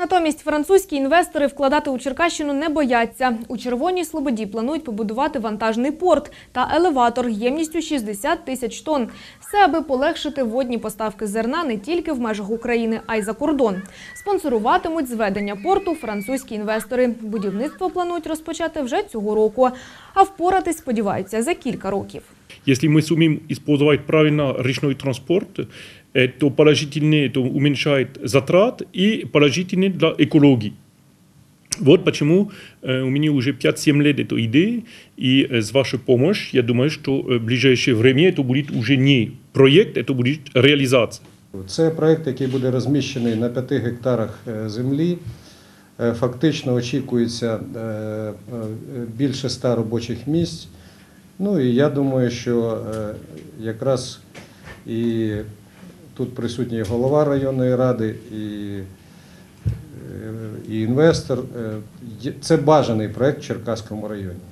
Натомість французькі інвестори вкладати у Черкащину не бояться. У Червоній Слободі планують побудувати вантажний порт та елеватор ємністю 60 тисяч тонн. Все, аби полегшити водні поставки зерна не тільки в межах України, а й за кордон. Спонсоруватимуть зведення порту французькі інвестори. Будівництво планують розпочати вже цього року. А впоратись сподіваються за кілька років. Если мы сумеем использовать правильно речной транспорт, это положительно это уменьшает затрат и положительно для экологии. Вот почему э, у меня уже 5-7 лет эта идея, и э, с вашей помощью, я думаю, что э, в ближайшее время это будет уже не проект, это будет реализация. Це проект, який буде розміщений на 5 гектарах е, землі. Е, Фактично очікується е, е, більше 100 робочих місць. Ну і я думаю, що е, якраз і тут присутній голова районної ради, і, е, і інвестор. Е, Це бажаний проект в Черкаському районі.